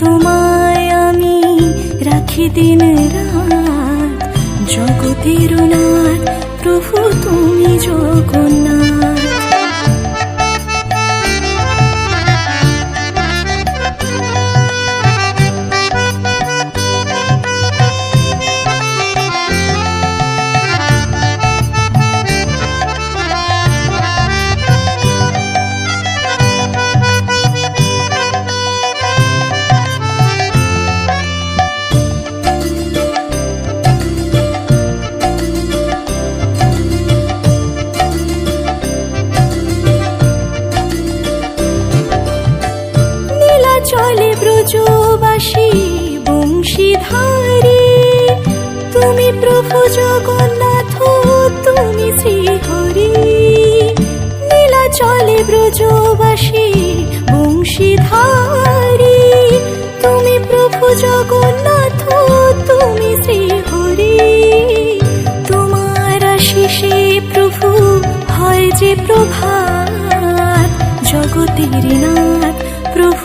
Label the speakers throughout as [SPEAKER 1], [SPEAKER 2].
[SPEAKER 1] তোমায় আমি রাখি দিন রাত। জগতের নাথ প্রভু চলে ব্রজবাসী, বংশীধারী। তুমি প্রভু জগন্নাথ, তুমি শ্রীহরি। নীলা চলে ব্রজবাসী, বংশীধারী। তুমি প্রভু জগন্নাথ, তুমি শ্রীহরি। তোমার আশিসে প্রভু হয় যে প্রভাত, জগতের নাথ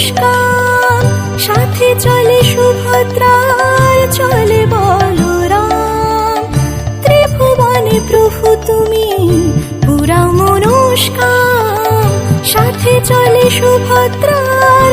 [SPEAKER 1] মনস্কার সাথে চলে সুভদ্রার চলে বলরাম। ত্রিভুবনে প্রভু তুমি পুরা মনস্কার সাথে চলে সুভদ্রার